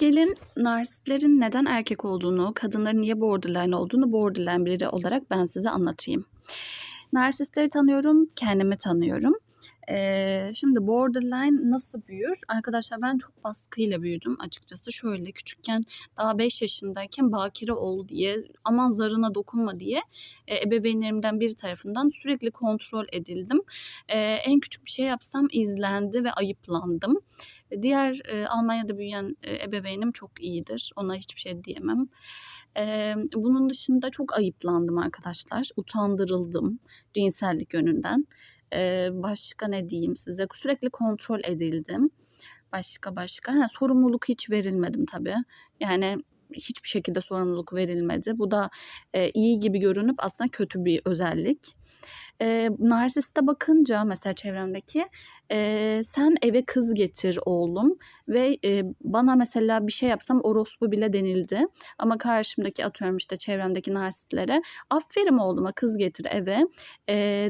Gelin narsistlerin neden erkek olduğunu, kadınların niye borderline olduğunu borderline biri olarak ben size anlatayım. Narsistleri tanıyorum, kendimi tanıyorum. Ee, şimdi borderline nasıl büyür? Arkadaşlar ben çok baskıyla büyüdüm açıkçası. Şöyle küçükken daha 5 yaşındayken bakire ol diye aman zarına dokunma diye e, ebeveynlerimden biri tarafından sürekli kontrol edildim. E, en küçük bir şey yapsam izlendi ve ayıplandım. Diğer e, Almanya'da büyüyen e, ebeveynim çok iyidir. Ona hiçbir şey diyemem. E, bunun dışında çok ayıplandım arkadaşlar. Utandırıldım cinsellik yönünden. Başka ne diyeyim size? Sürekli kontrol edildim. Başka başka. Ha, sorumluluk hiç verilmedim tabii. Yani hiçbir şekilde sorumluluk verilmedi. Bu da e, iyi gibi görünüp aslında kötü bir özellik. E, narsiste bakınca mesela çevremdeki e, sen eve kız getir oğlum ve e, bana mesela bir şey yapsam orospu bile denildi. Ama karşımdaki atıyorum işte çevremdeki narsistlere aferin oğluma kız getir eve e,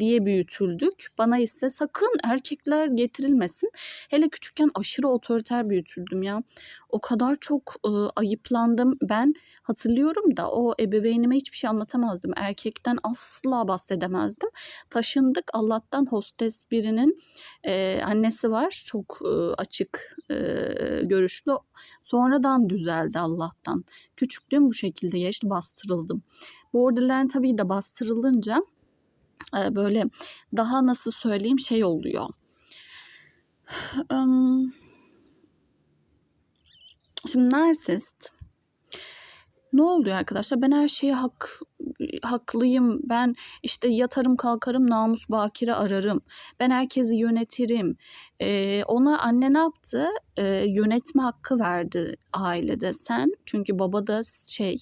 diye büyütüldük. Bana ise sakın erkekler getirilmesin. Hele küçükken aşırı otoriter büyütüldüm ya. O kadar çok e, ayıplandım. Ben hatırlıyorum da o ebeveynime hiçbir şey anlatamazdım. Erkekten asla bahsedemezdim. Taşındık Allah'tan hostes birinin e, annesi var. Çok e, açık e, görüşlü. Sonradan düzeldi Allah'tan. Küçüklüğüm bu şekilde geçti. Bastırıldım. Borderline tabii de bastırılınca e, böyle daha nasıl söyleyeyim şey oluyor. Şimdi narsist ne oluyor arkadaşlar? Ben her şeye hak haklıyım. Ben işte yatarım kalkarım namus bakire ararım. Ben herkesi yönetirim. Ee, ona anne ne yaptı? Ee, yönetme hakkı verdi ailede sen. Çünkü baba da şey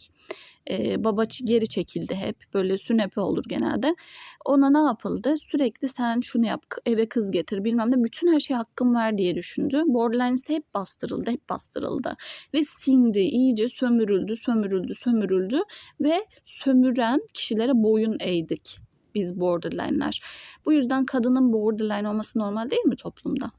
e, baba geri çekildi hep. Böyle sünepe olur genelde. Ona ne yapıldı? Sürekli sen şunu yap eve kız getir bilmem ne. Bütün her şey hakkım ver diye düşündü. Borderline ise hep bastırıldı. Hep bastırıldı. Ve sindi. iyice sömürüldü, sömürüldü, sömürüldü. Ve sömüren kişilere boyun eğdik biz borderline'ler. Bu yüzden kadının borderline olması normal değil mi toplumda?